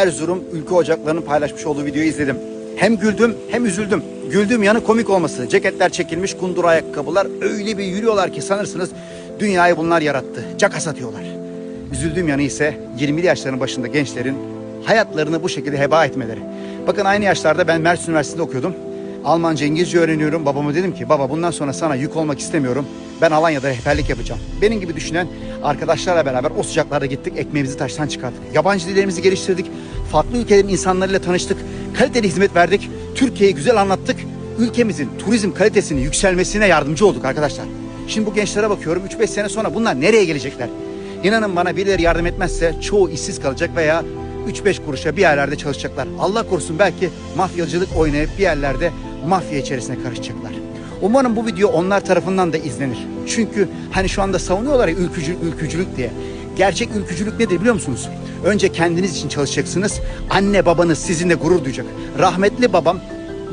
Erzurum Ülke Ocakları'nın paylaşmış olduğu videoyu izledim. Hem güldüm hem üzüldüm. Güldüğüm yanı komik olması. Ceketler çekilmiş kundur ayakkabılar öyle bir yürüyorlar ki sanırsınız dünyayı bunlar yarattı. Caka satıyorlar. Üzüldüğüm yanı ise 20'li yaşların başında gençlerin hayatlarını bu şekilde heba etmeleri. Bakın aynı yaşlarda ben Mersin Üniversitesi'nde okuyordum. Almanca, İngilizce öğreniyorum. Babama dedim ki baba bundan sonra sana yük olmak istemiyorum. Ben Alanya'da rehberlik yapacağım. Benim gibi düşünen arkadaşlarla beraber o sıcaklarda gittik. Ekmeğimizi taştan çıkarttık. Yabancı dillerimizi geliştirdik. Farklı ülkelerin insanlarıyla tanıştık. Kaliteli hizmet verdik. Türkiye'yi güzel anlattık. Ülkemizin turizm kalitesinin yükselmesine yardımcı olduk arkadaşlar. Şimdi bu gençlere bakıyorum 3-5 sene sonra bunlar nereye gelecekler? İnanın bana birileri yardım etmezse çoğu işsiz kalacak veya 3-5 kuruşa bir yerlerde çalışacaklar. Allah korusun belki mafyacılık oynayıp bir yerlerde mafya içerisine karışacaklar. Umarım bu video onlar tarafından da izlenir. Çünkü hani şu anda savunuyorlar ya ülkücü, ülkücülük diye. Gerçek ülkücülük nedir biliyor musunuz? Önce kendiniz için çalışacaksınız. Anne babanız sizinle gurur duyacak. Rahmetli babam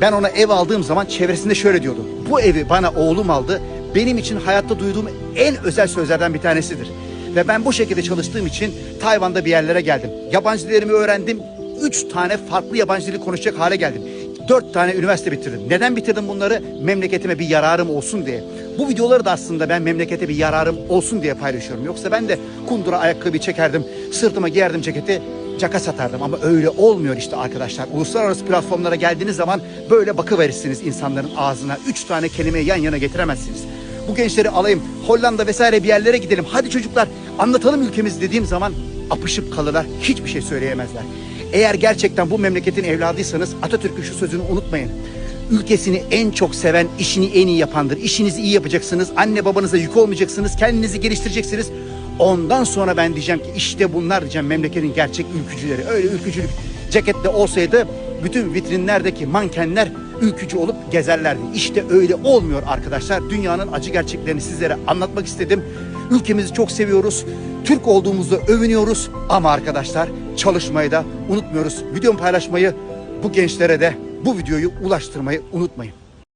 ben ona ev aldığım zaman çevresinde şöyle diyordu. Bu evi bana oğlum aldı. Benim için hayatta duyduğum en özel sözlerden bir tanesidir. Ve ben bu şekilde çalıştığım için Tayvan'da bir yerlere geldim. Yabancı dillerimi öğrendim. Üç tane farklı yabancı dili konuşacak hale geldim. Dört tane üniversite bitirdim. Neden bitirdim bunları? Memleketime bir yararım olsun diye. Bu videoları da aslında ben memlekete bir yararım olsun diye paylaşıyorum. Yoksa ben de kundura ayakkabı çekerdim, sırtıma giyerdim ceketi, caka satardım. Ama öyle olmuyor işte arkadaşlar. Uluslararası platformlara geldiğiniz zaman böyle bakıverirsiniz insanların ağzına. Üç tane kelimeyi yan yana getiremezsiniz. Bu gençleri alayım, Hollanda vesaire bir yerlere gidelim. Hadi çocuklar anlatalım ülkemizi dediğim zaman apışıp kalırlar. Hiçbir şey söyleyemezler. Eğer gerçekten bu memleketin evladıysanız Atatürk'ün şu sözünü unutmayın. Ülkesini en çok seven, işini en iyi yapandır. İşinizi iyi yapacaksınız. Anne babanıza yük olmayacaksınız. Kendinizi geliştireceksiniz. Ondan sonra ben diyeceğim ki işte bunlar diyeceğim memleketin gerçek ülkücüleri. Öyle ülkücülük ceketle olsaydı bütün vitrinlerdeki mankenler ülkücü olup gezerlerdi. İşte öyle olmuyor arkadaşlar. Dünyanın acı gerçeklerini sizlere anlatmak istedim. Ülkemizi çok seviyoruz. Türk olduğumuzda övünüyoruz ama arkadaşlar çalışmayı da unutmuyoruz. Videomu paylaşmayı, bu gençlere de bu videoyu ulaştırmayı unutmayın.